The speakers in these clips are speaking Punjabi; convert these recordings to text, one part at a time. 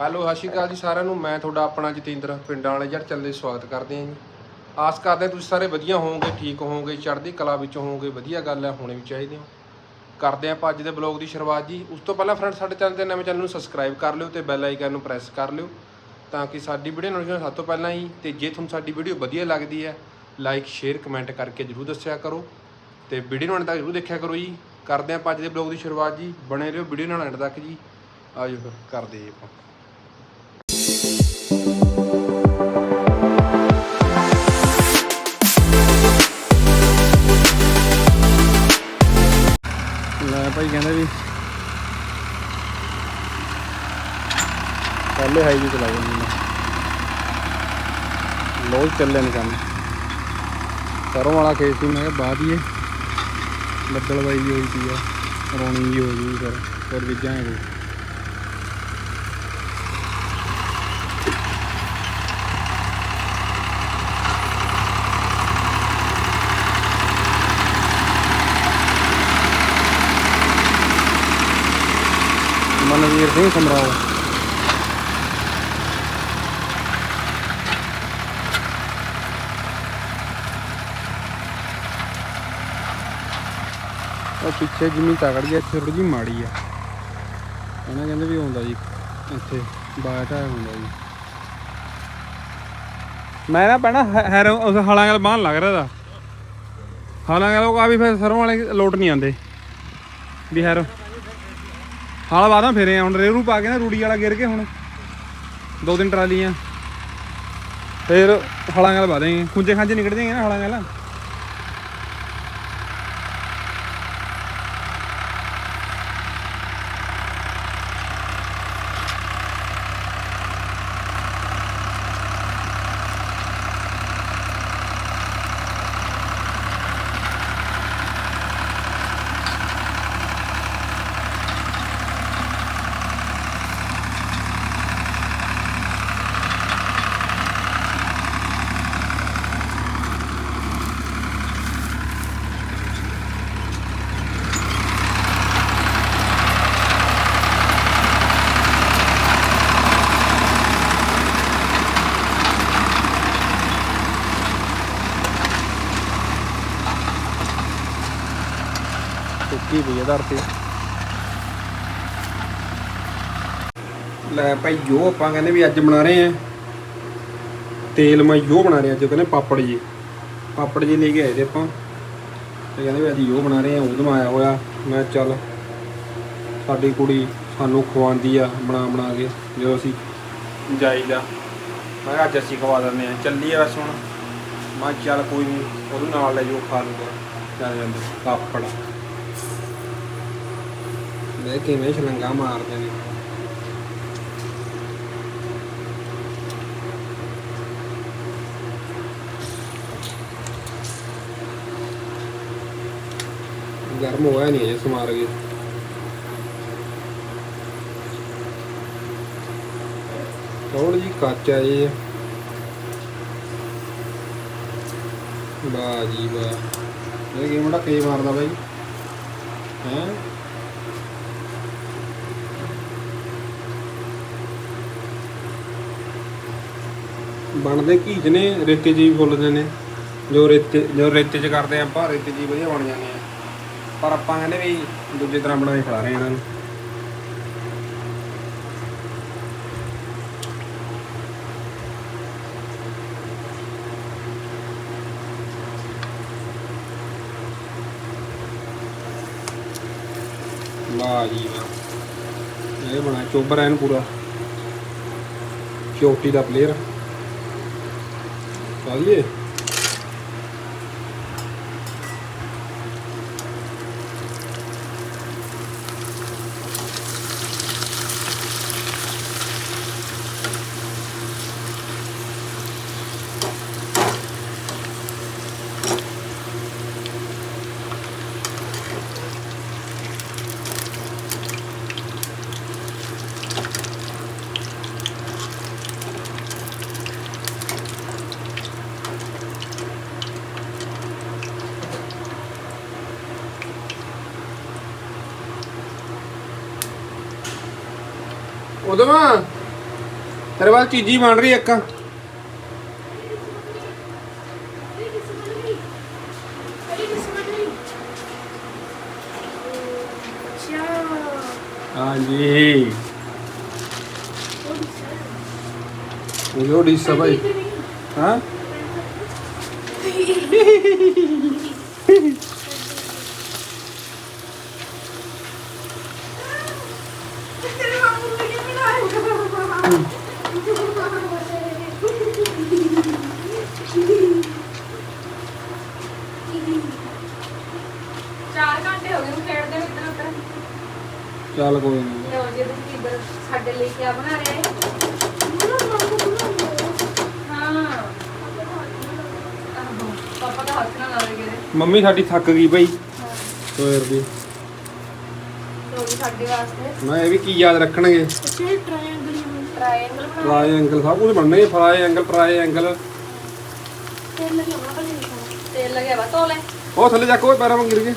ਹੈਲੋ, ਸਤਿ ਸ਼੍ਰੀ ਅਕਾਲ ਜੀ ਸਾਰਿਆਂ ਨੂੰ। ਮੈਂ ਤੁਹਾਡਾ ਆਪਣਾ ਜਤਿੰਦਰ, ਪਿੰਡਾਂ ਵਾਲੇ ਜੜ ਚੱਲੇ ਸਵਾਗਤ ਕਰਦੇ ਹਾਂ ਜੀ। ਆਸ ਕਰਦੇ ਹਾਂ ਤੁਸੀਂ ਸਾਰੇ ਵਧੀਆ ਹੋਵੋਗੇ, ਠੀਕ ਹੋਵੋਗੇ, ਚੜ੍ਹਦੀ ਕਲਾ ਵਿੱਚ ਹੋਵੋਗੇ, ਵਧੀਆ ਗੱਲ ਹੈ, ਹੋਣੇ ਵੀ ਚਾਹੀਦੇ ਹੋ ਕਰਦੇ ਹਾਂ ਆਪਾਂ ਅੱਜ ਦੇ ਬਲੌਗ ਦੀ ਸ਼ੁਰੂਆਤ ਜੀ। ਉਸ ਤੋਂ ਪਹਿਲਾਂ ਫਰੈਂਡ ਸਾਡੇ ਚੈਨਲ ਤੇ ਨਵੇਂ ਚੈਨਲ ਨੂੰ ਸਬਸਕ੍ਰਾਈਬ ਕਰ ਲਿਓ ਤੇ ਬੈਲ ਆਈਕਨ ਨੂੰ ਪ੍ਰੈਸ ਕਰ ਲਿਓ ਤਾਂ ਕਿ ਸਾਡੀ ਵੀਡੀਓ ਨੋਟੀਫਿਕੇਸ਼ਨ ਸਭ ਤੋਂ ਪਹਿਲਾਂ ਹੀ ਤੇ ਜੇ ਤੁਹਾਨੂੰ ਸਾਡੀ ਵੀਡੀਓ ਵਧੀਆ ਲੱਗਦੀ ਹੈ ਲਾਈਕ ਸ਼ੇਅਰ ਕਮੈਂਟ ਕਰਕੇ ਜਰੂਰ ਦੱਸਿਆ ਕਰੋ ਤੇ ਵੀਡੀਓ ਨੂੰ ਅੰਤ ਤੱਕ ਜਰੂਰ ਦੇਖਿਆ ਕਰੋ ਜੀ। ਕਰਦੇ ਹਾਂ ਆਪਾਂ ਅੱਜ ਦੇ ਬਲੌਗ ਦੀ ਸ਼ੁਰੂਆਤ ਜੀ। ਬਣੇ ਰਹੋ ਵੀਡੀਓ ਨਾਲ ਅੰਤ ਤੱਕ ਜੀ। ਆਜੋ ਫਿਰ, ਕਰਦੇ ਜੀ ਆਪਾਂ। ਲੈ ਭਾਈ ਕਹਿੰਦੇ ਵੀ ਪਹਿਲੇ ਹਾਈਵੇ ਚਲਾ ਜਾਂਦੇ ਲੋਕ ਚੱਲੇ ਨੇ ਕੰਮ ਸਰੋਂ ਵਾਲਾ ਖੇਤ ਸੀ, ਮੈਂ ਕਿਹਾ ਬਾਅਦ ਹੀ ਇਹ। ਬੱਦਲ ਬਾਈ ਹੋਈ ਪਈ ਆ, ਰੋਣੀ ਜੀ ਹੋ ਗਈ, ਫਿਰ ਫਿਰ ਬੀਜਾਂਗੇ ਮਨਵੀਰ ਸਿੰਘ ਸਮਰਾਓ ਉਹ ਪਿੱਛੇ ਜਿੰਨੀ ਤਗੜੀ ਆ, ਇੱਥੇ ਥੋੜੀ ਜਿਹੀ ਮਾੜੀ ਆ। ਉਹਨਾਂ ਕਹਿੰਦੇ ਵੀ ਆਉਂਦਾ ਜੀ, ਇੱਥੇ ਬਾਟਾ ਹੁੰਦਾ ਜੀ। ਮੈਂ ਨਾ ਪੈਣਾ ਹੈਰ ਉਸ ਹਾਲਾਂ ਗੱਲ ਬਾਹਨ ਲੱਗ ਰਿਹਾ ਦਾ। ਹਾਲਾਂ ਗੱਲ ਉਹ ਆ ਵੀ ਫਿਰ ਸਰੋਂ ਵਾਲੇ ਲੋਟ ਨਹੀਂ ਆਉਂਦੇ। ਵੀ ਹੈਰ ਹਾਲ ਬਾਦਾਂ ਫੇਰੇ ਆ, ਹੁਣ ਰੇਰੂ ਨੂੰ ਪਾ ਕੇ ਨਾ ਰੂੜੀ ਵਾਲਾ ਗਿਰ ਕੇ ਹੁਣ। ਦੋ ਦਿਨ ਟਰਾਲੀਆਂ। ਫੇਰ ਹਲਾਂ ਗੱਲ ਬਾਦਾਂਗੇ ਖੁੰਝੇ ਖਾਂਜੇ ਨਿਕਲ ਜਾਏਗੇ ਨਾ ਹਲਾਂ ਗੱਲ ਸੁੱਕੀ ਪਈ ਆ ਧਰਤੀ। ਲੈ ਭਾਈ, ਜੋ ਆਪਾਂ ਕਹਿੰਦੇ ਵੀ ਅੱਜ ਬਣਾ ਰਹੇ ਆ, ਤੇਲ ਮੈਂ ਯੋ ਬਣਾ ਰਿਹਾ ਅੱਜ ਕਹਿੰਦੇ ਪਾਪੜ ਜੀ। ਪਾਪੜ ਜੀ ਲੈ ਕੇ ਆਏ ਤੇ ਆਪਾਂ। ਤੇ ਕਹਿੰਦੇ ਵੀ ਅੱਜ ਯੋ ਬਣਾ ਰਹੇ ਆ ਉਦੋਂ ਆਇਆ ਹੋਇਆ। ਮੈਂ ਕਿਹਾ ਚੱਲ, ਸਾਡੀ ਕੁੜੀ ਸਾਨੂੰ ਖਵਾਉਂਦੀ ਆ, ਬਣਾ ਬਣਾ ਕੇ, ਜਦੋਂ ਅਸੀਂ ਜਾਈਦਾ। ਮੈਂ ਕਿਹਾ ਅੱਜ ਅਸੀਂ ਖਵਾ ਦਿੰਦੇ ਆ। ਚੱਲੀ ਆ ਬਸ ਹੁਣ। ਮੈਂ ਚੱਲ ਕੋਈ ਨਹੀਂ ਉਹਦੇ ਨਾਲ ਲੈ ਜੋ ਖਾ ਲੂਗਾ ਚੱਲ ਜਾਂਦੇ, ਪਾਪੜ। ਲੈ ਕਿਵੇਂ ਛਲੰਗਾ ਮਾਰਦੇ ਨੇ। ਗਰਮ ਹੋਇਆ ਨਹੀਂ ਅਜੇ ਸਮਾਰ ਗਏ ਥੋੜੀ ਜੀ ਕੱਚ ਆ ਜੀ ਵਾਹ ਜੀ ਵਾਹ। ਇਹ ਗੇਮ ਦਾ ਕੇ ਮਾਰਦਾ ਬਾਈ। ਹੈ? ਬਣਦੇ ਘੀਜ ਨੇ ਰੇਤੇ ਜੀ ਫੁੱਲਦੇ ਨੇ, ਜੋ ਰੇਤੇ ਜੋ ਰੇਤੇ 'ਚ ਕਰਦੇ ਆ ਆਪਾਂ, ਰੇਤੇ ਜੀ ਵਧੀਆ ਬਣ ਜਾਂਦੇ ਆ। ਪਰ ਆਪਾਂ ਕਹਿੰਦੇ ਵੀ ਦੂਜੇ ਤਰ੍ਹਾਂ ਬਣਾ ਕੇ ਖਿਲਾ ਰਹੇ ਇਹਨਾਂ ਨੂੰ। ਵਾਹ ਜੀ ਵਾਹ ਇਹ ਬਣਾ, ਚੋਬਰ ਐਨ ਪੂਰਾ। ਚੋਟੀ ਦਾ ਪਲੇਅਰ 啊，对。ਉਦਮ ਤੇਰੇ ਬਾਅਦ ਚੀਜ਼ੀ ਬਣ ਰਹੀ ਇੱਕ। ਹਾਂਜੀ। ਉਹ ਡਿਸ਼ ਆ ਹਾਂ? ਚਾਰ ਘੰਟੇ ਹੋ ਗਏ ਨੂੰ ਖੇਡਦੇ ਨੂੰ ਇੱਧਰ ਉੱਧਰ। ਚੱਲ ਕੋਈ ਨਹੀਂ। ਲਓ ਜੀ ਤੁਸੀਂ ਇੱਧਰ ਸਾਡੇ ਲਈ ਕੀ ਬਣਾ ਰਹੇ ਹੈ ਹਾਂ। ਆਹੋ, ਪਾਪਾ ਦਾ ਹੱਥ ਨਾਲ ਲਾਵੇ ਗਏ ਮੰਮੀ ਸਾਡੀ ਥੱਕ ਗਈ ਭਾਈ ਸਵੇਰ ਦੀ। ਲੋ ਜੀ ਸਾਡੇ ਵਾਸਤੇ। ਮੈਂ ਇਹ ਵੀ ਕੀ ਯਾਦ ਰੱਖਣਗੇ? ਟ੍ਰਾਇੰਗਲ ਟ੍ਰਾਇੰਗਲ ਸਭ ਕੁਝ ਬਣਨੇ ਟ੍ਰਾਇੰਗਲ ਟ੍ਰਾਇੰਗਲ ਤੇਲ ਲੱਗਿਆ ਵਾ ਤੋਲੇ ਉਹ ਥੱਲੇ ਜਾ ਕੇ ਉਹ ਪੈਰਾਂ ਵਾਂਗ ਗਿਰ ਗਏ।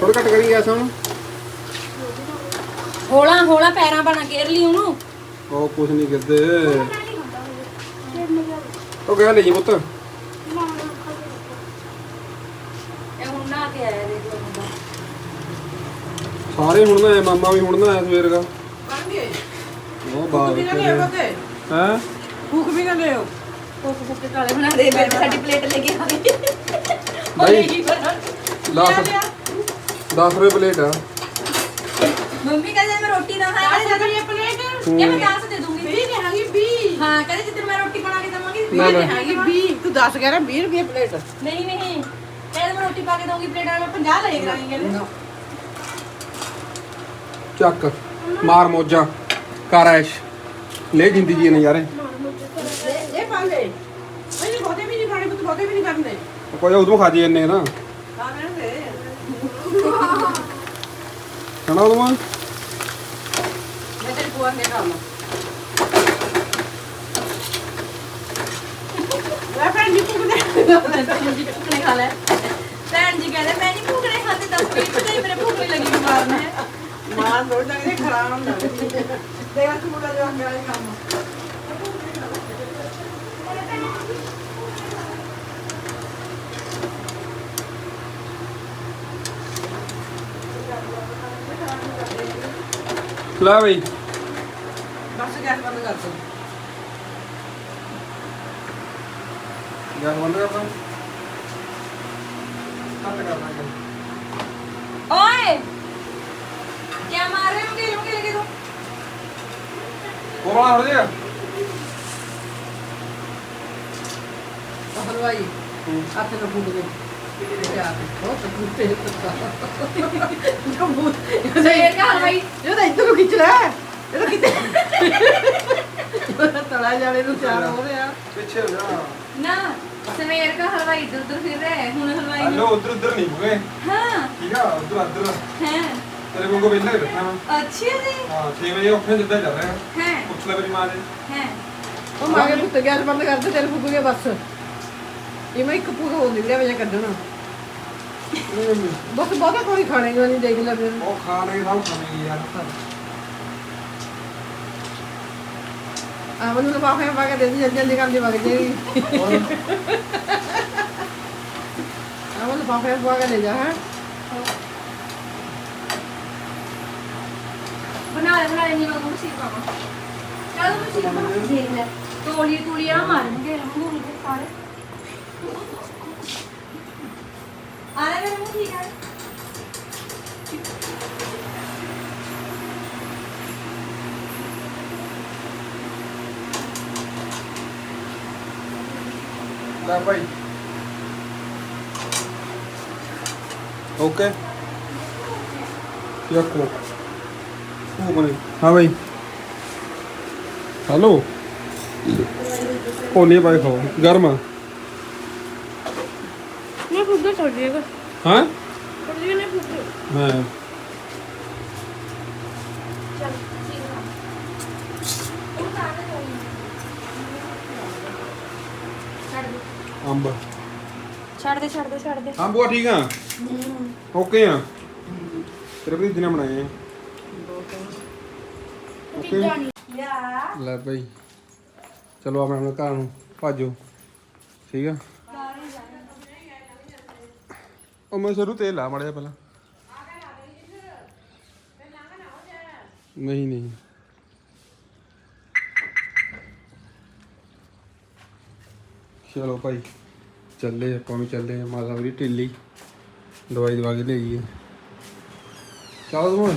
ਥੋੜਾ ਘੱਟ ਕਰੀ ਗੈਸ ਹੁਣ। ਹੋਲਾ ਹੋਲਾ ਪੈਰਾਂ ਬਣਾ ਘੇਰ ਲਈ ਉਹਨੂੰ। ਉਹ ਕੁਝ ਨਹੀਂ ਕਰਦੇ ਉਹ ਗਿਆ ਲੈ ਜੀ ਪੁੱਤ ਇਹ ਹੁਣ ਨਾ ਕੇ ਆਇਆ ਦੇਖ ਲਓ ਮੁੰਡਾ ਸਾਰੇ ਹੁਣ ਨਾ ਮਾਮਾ ਵੀ ਹੁਣ ਨਾ ਸਵੇਰ ਦਾ। ਉਹ ਬਾਤ ਹੈ? ਭੁੱਖ ਵੀ ਨਾ ਲਿਓ। ਕੋਕ ਕੋਕ ਕੇ ਕਾਲੇ ਬਣਾ ਦੇ ਮੈਂ ਸਾਡੀ ਪਲੇਟ ਲੈ ਕੇ ਆ ਗਈ ਭਾਈ। ਲਾਸ 10 ਰੁਪਏ ਪਲੇਟ ਆ। ਮੰਮੀ ਕਹਿੰਦੇ ਮੈਂ ਰੋਟੀ ਨਾ ਖਾਇਆ ਆਲੇ ਜਗਲੀ ਪਲੇਟ ਇਹ ਮੈਂ 10 ਦੇ ਦੂੰਗੀ। ਵੀ ਨਹੀਂ ਹੈਗੀ 20 ਹਾਂ ਕਹਿੰਦੇ ਜਿੱਦਣ ਮੈਂ ਰੋਟੀ ਬਣਾ ਕੇ ਦਵਾਂਗੀ ਨਾ। ਨਹੀਂ ਹੈਗੀ। 20 ਤੂੰ 10 ਕਹਿ ਰਿਹਾ 20 ਰੁਪਏ ਪਲੇਟ ਨਹੀਂ ਨਹੀਂ। ਕਹਿੰਦੇ ਮੈਂ ਰੋਟੀ ਪਾ ਕੇ ਦਊਂਗੀ ਪਲੇਟਾਂ ਮੈਂ 50 ਲਏ ਕਰਾਂਗੀ ਕਹਿੰਦੇ ਚੱਕ, ਮਾਰ ਮੋਜਾ, ਕਰ ਐਸ਼। ਲੈ ਜ਼ਿੰਦਗੀ ਦੇ ਨਜ਼ਾਰੇ। ਇਹ ਪਾ ਲੈ ਮੈਨੂੰ ਬਹੁਤੇ ਵੀ ਨਹੀਂ ਖਾਣੇ ਤੂੰ ਬਹੁਤੇ ਵੀ ਨਹੀਂ ਕਰਨੇ ਕੋਈ ਉਦੋਂ ਖਾ ਜੀ ਨਾ। ਆ ਮੈਂ ਖਾਣਾ ਉਦੋਂ ਮੈਂ ਤੇਰੀ ਬੁਆ ਨੇ ਕੰਮ ਮੈਂ ਭੈਣ ਜੀ ਭੁੱਖਣੇ ਖਾ ਲੈ ਭੈਣ ਜੀ ਕਹਿੰਦੇ, ਮੈਂ ਨਹੀਂ ਭੁੱਖਣੇ ਖਾਤੇ 10 ਮਿੰਟ ਤੇ ਮੇਰੇ ਭੁੱਖ ਨਹੀਂ ਲੱਗੀ ਬਿਮਾਰ ਨੇ ਮਾਂ ਥੋੜਾ ਜਿਹਾ ਇਹ ਖਰਾਬ ਹੁੰਦਾ ਦੇਖ ਤੂੰ ਮੁੰਡਾ ਜੋ ਮੇਰਾ ਕੰਮ। ਲੈ ਬਈ। ਬਸ ਗੈਸ ਬੰਦ ਕਰ ਦੋ। ਗੈਸ ਬੰਦ ਕਰਦਾ ਕੱਟ ਕਰਦਾ ਓਏ ਕੀ ਮਾਰ ਰਹੇ ਹੋ ਕਿ ਲੁਕੇ ਲਗੇ ਤੂੰ ਉਹ ਵਾਲਾ ਹੋ ਜਾ ਹਲਵਾਈ ਹੱਥ ਨਾਲ ਫੂਕ ਦੇ ਇਹ ਆ ਬਹੁਤ ਕੁੱਤੇ ਕਬੂਤ ਸਵੇਰ ਦਾ ਹਲਵਾਈ ਇਹ ਤਾਂ ਇੱਧਰ ਨੂੰ ਖਿੱਚ ਲੈ। ਇਹ ਤਾਂ ਕਿਤੇ ਤਲਾ ਜਾਲੇ ਨੂੰ ਤਿਆਰ ਹੋ ਰਿਹਾ। ਪਿੱਛੇ ਹੋ ਜਾ। ਨਾ ਸਵੇਰ ਫਿਰ ਰਿਹਾ ਹੈ। ਹੁਣ ਹਲਵਾਈ ਹਲੋ ਨੂੰ ਉਧਰ ਉਧਰ ਨਹੀਂ ਬੁਗੇ ਹਾਂ। ਠੀਕ ਆ ਉਧਰ ਉਧਰ ਹੈ। ਤੇਰੇ ਕੋਲ ਵੇਲੇ ਬੈਠਾ ਹਾਂ ਅੱਛਾ ਜੀ। ਹਾਂ 6 ਵਜੇ ਉੱਠੇ ਜਿੱਦਾਂ ਚੱਲ ਰਿਹਾ। ਹੈ। ਪੁੱਛ ਲੈ ਮੇਰੀ ਮਾਂ ਨੇ ਹੈ। ਉਹ ਮਾਗੇ ਪੁੱਤ ਗੈਸ ਬੰਦ ਕਰ ਦੇ ਤੇਰੇ ਫੁੱਕ ਗਿਆ ਬਸ। ਇਹ ਮੈਂ ਇੱਕ ਫੁੱਕ ਹੋ ਨਿਕਲਿਆ ਵਜਾ ਕੱਢਣਾ। ਬਸ ਬਹੁਤਾ ਕੋਈ ਖਾਣੇਗਾ ਨਹੀਂ ਦੇਖ ਲੈ ਫਿਰ। ਉਹ ਖਾ ਰਹੇ ਸਭ ਖਾਣੇ ਯਾਰ। ਆ ਮੈਨੂੰ ਲਫਾਫੇ ਪਾ ਕੇ ਦੇ ਦੇ ਜਲਦੀ ਜਲਦੀ ਕੰਮ ਦੀ ਵਗ ਜਾਏਗੀ ਆ ਮੈਨੂੰ ਲਫਾਫੇ ਪਾ ਕੇ ਲੈ ਜਾ ਹੈ। ਬਣਾ ਲੈ ਬਣਾ ਲੈ ਨਹੀਂ ਮੈਂ ਉਹਨੂੰ ਸੀਖ ਪਾਵਾਂ ਚੱਲ ਮੈਂ ਸੀਖ ਪਾਵਾਂ ਦੇਖ ਲੈ ਤੋਲੀ ਤੋਲੀ ਆ ਮਾਰਨਗੇ ਰੰਗੂ ਦੇ ਸਾਰੇ ਆ ਲੈ ਮੇਰੇ ਮੂੰਹ ਠੀਕ ਹੈ ਲੈ ਭਾਈ ਓਕੇ ਯਾਕੋ ਹਾਂ ਬਾਈ। ਹੈਲੋ। ਕੋਲੇ ਬਾਈ ਖਾਓ। ਗਰਮ ਆ। ਮੈਂ ਫੁੱਗਾ ਛੱਡ ਦੇਗਾ ਹਾਂ? ਛੱਡ ਦੇ ਨੇ ਫੁੱਗੇ ਹਾਂ ਅੰਬ। ਛੱਡ ਦੇ ਛੱਡ ਦੇ ਛੱਡ ਦੇ। ਅੰਬੂਆ ਠੀਕ ਆ। ਓਕੇ ਆ। ਤੇਰੇ ਵੀ ਦਿਨੇ ਬਣਾਏ ਆ। ਓਕੇ ਲੈ ਭਾਈ ਚਲੋ ਆਪਣੇ ਆਪਣੇ ਘਰ ਨੂੰ ਭਾਜੋ। ਠੀਕ ਆ? ਉਹ ਮੈਂ ਸ਼ੁਰੂ ਤੇਲ ਲਾ ਮੜਿਆ ਪਹਿਲਾਂ। ਨਹੀਂ ਨਹੀਂ। ਚਲੋ ਭਾਈ, ਚੱਲੇ ਆਪਾਂ ਵੀ ਚੱਲੇ ਮਾਤਾ ਵੀ ਢਿੱਲੀ ਦਵਾਈ ਦਵਾ ਕੇ ਲਈਏ ਚਲੋ ਤੁਮ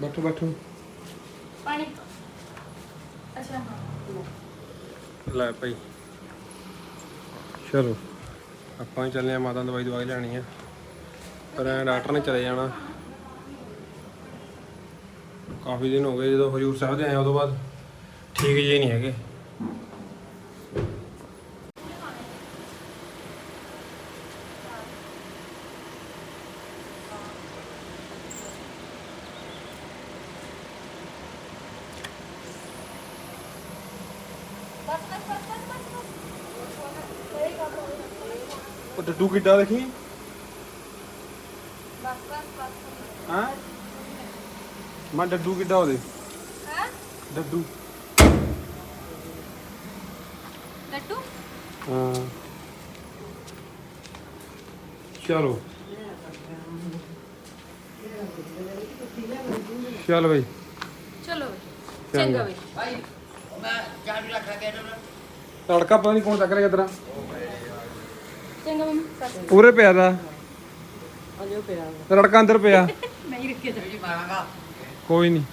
ਬੈਠੋ ਬੈਠੋ। ਪਾਣੀ। ਅੱਛਾ ਲੈ ਭਾਈ। ਚਲੋ ਆਪਾਂ ਹੀ ਚੱਲੇ ਆ ਮਾਤਾ ਨੂੰ ਦਵਾਈ ਦਵਾਈ ਲੈਣੀ ਆ। ਪਰ ਐ ਡਾਕਟਰ ਨੇ ਚਲੇ ਜਾਣਾ। ਕਾਫੀ ਦਿਨ ਹੋ ਗਏ ਜਦੋਂ ਹਜੂਰ ਸਾਹਿਬ ਦੇ ਆਏ ਉਦੋਂ ਬਾਅਦ। ਠੀਕ ਜੇ ਨਹੀਂ ਹੈਗੇ। ਡੱਡੂ ਕਿੱਡਾ ਦੇਖੀ? ਹਾਂ? ਮੈਂ ਡੱਡੂ ਕਿੱਡਾ ਉਹਦੇ? ਡੱਡੂ। ਲੱਡੂ ਹਾਂ। ਚਲੋ। ਚਲ ਬਈ। ਚਲੋ ਚੰਗਾ। ਬਈ। ਤੜਕਾ ਪਤਾ ਨਹੀਂ ਕੌਣ ਚੱਕ ਰਿਹਾ ਸਤਿ ਪੂਰੇ ਪਿਆ ਦਾ? ਅਜੋ ਪਿਆ ਅੰਦਰ ਪਿਆ? ਨਹੀਂ ਰੱਖਿਆ ਤਾਂ ਕੋਈ ਨਹੀਂ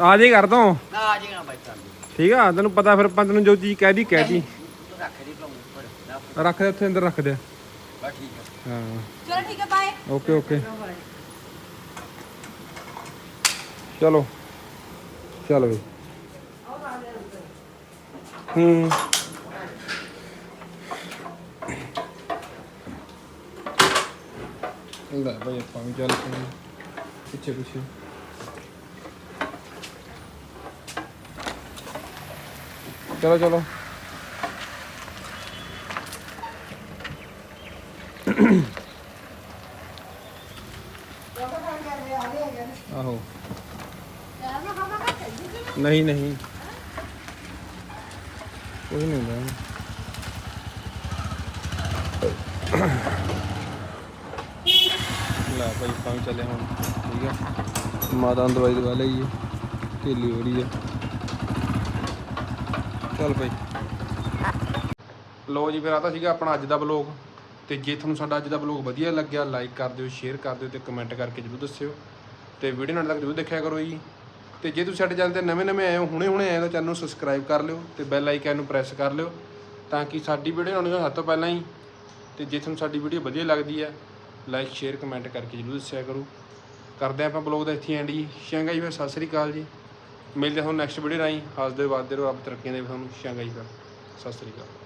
ਆ ਜੇ ਕਰ ਦੋ ਆ ਜਾਏਗਾ ਬਾਈ ਚੱਲ। ਠੀਕ ਆ ਤੈਨੂੰ ਪਤਾ ਫਿਰ ਪੰਜ ਨੂੰ ਜੋ ਚੀਜ਼ ਰੱਖ ਦੇ ਭਾਉ ਪਰ ਰੱਖ ਦੇ ਉੱਥੇ ਅੰਦਰ ਰੱਖ ਦੇ। ਬਸ ਠੀਕ ਹੈ ਹਾਂ। ਚਲੋ ਠੀਕ ਹੈ ਬਾਏ। Okay okay. ਚਲੋ। ਚਲੋ ਵੀ। ਹੂੰ। ਲੈ ਭਾਈ ਆਪਾਂ ਵੀ ਚੱਲ ਪਏ ਪਿੱਛੇ ਪਿੱਛੇ ਚਲੋ ਚਲੋ ਆਹੋ ਨਹੀਂ ਨਹੀਂ ਕੋਈ ਨਹੀਂ ਹੁੰਦਾ ਆਪਾਂ ਵੀ ਚੱਲੇ ਹੁਣ ਠੀਕ ਆ। ਮਾਤਾ ਨੂੰ ਦਵਾਈ ਦਵਾ ਲਈਏ ਢਿੱਲੀ ਹੋ ਰਹੀ ਆ। ਚੱਲ ਭਾਈ ਲੋ ਜੀ ਫਿਰ ਆ ਤਾਂ ਸੀਗਾ ਆਪਣਾ ਅੱਜ ਦਾ ਬਲੌਗ ਤੇ ਜੇ ਤੁਹਾਨੂੰ ਸਾਡਾ ਅੱਜ ਦਾ ਬਲੌਗ ਵਧੀਆ ਲੱਗਿਆ ਲਾਈਕ ਕਰ ਦਿਓ ਸ਼ੇਅਰ ਕਰ ਦਿਓ ਤੇ ਕਮੈਂਟ ਕਰਕੇ ਜਰੂਰ ਦੱਸਿਓ। ਤੇ ਵੀਡੀਓ ਨਾਲ ਤੱਕ ਜਰੂਰ ਦੇਖਿਆ ਕਰੋ ਜੀ। ਤੇ ਜੇ ਤੁਸੀਂ ਸਾਡੇ ਚੈਨਲ ਤੇ ਨਵੇਂ ਨਵੇਂ ਆਏ ਹੋ ਹੁਣੇ ਹੁਣੇ ਆਏ ਹੋ ਤਾਂ ਚੈਨਲ ਨੂੰ ਸਬਸਕ੍ਰਾਈਬ ਕਰ ਲਿਓ ਤੇ ਬੈਲ ਆਈਕਨ ਨੂੰ ਪ੍ਰੈਸ ਕਰ ਲਿਓ ਤਾਂ ਕਿ ਸਾਡੀ ਵੀਡੀਓ ਆਉਣੀ ਸਭ ਤੋਂ ਪਹਿਲਾਂ ਹੀ ਤੇ ਜੇ ਤੁਹਾਨੂੰ ਸਾਡੀ ਵੀਡੀਓ ਵਧੀਆ ਲੱਗਦੀ ਹੈ ਲਾਈਕ ਸ਼ੇਅਰ ਕਮੈਂਟ ਕਰਕੇ ਜਰੂਰ ਦੱਸਿਆ ਕਰੋ। ਕਰਦੇ ਹਾਂ ਆਪਾਂ ਬਲੌਗ ਦਾ ਇੱਥੇ ਐਂਡ ਜੀ। ਸ਼ੰਗਾ ਜੀ ਫਿਰ, ਸਤਿ ਸ੍ਰੀ ਅਕਾਲ ਜੀ। ਮਿਲਦੇ ਹਾਂ ਤੁਹਾਨੂੰ ਨੈਕਸਟ ਵੀਡੀਓ ਰਾਹੀਂ। ਹੱਸਦੇ ਵਾਦੇ ਰਹੋ ਰੱਬ ਤਰੱਕੀਆਂ ਦੇ ਤੁਹਾਨੂੰ ਸ਼ੰਗਾ ਜੀ ਫਿਰ। ਸਤਿ ਸ੍ਰੀ ਅਕਾਲ।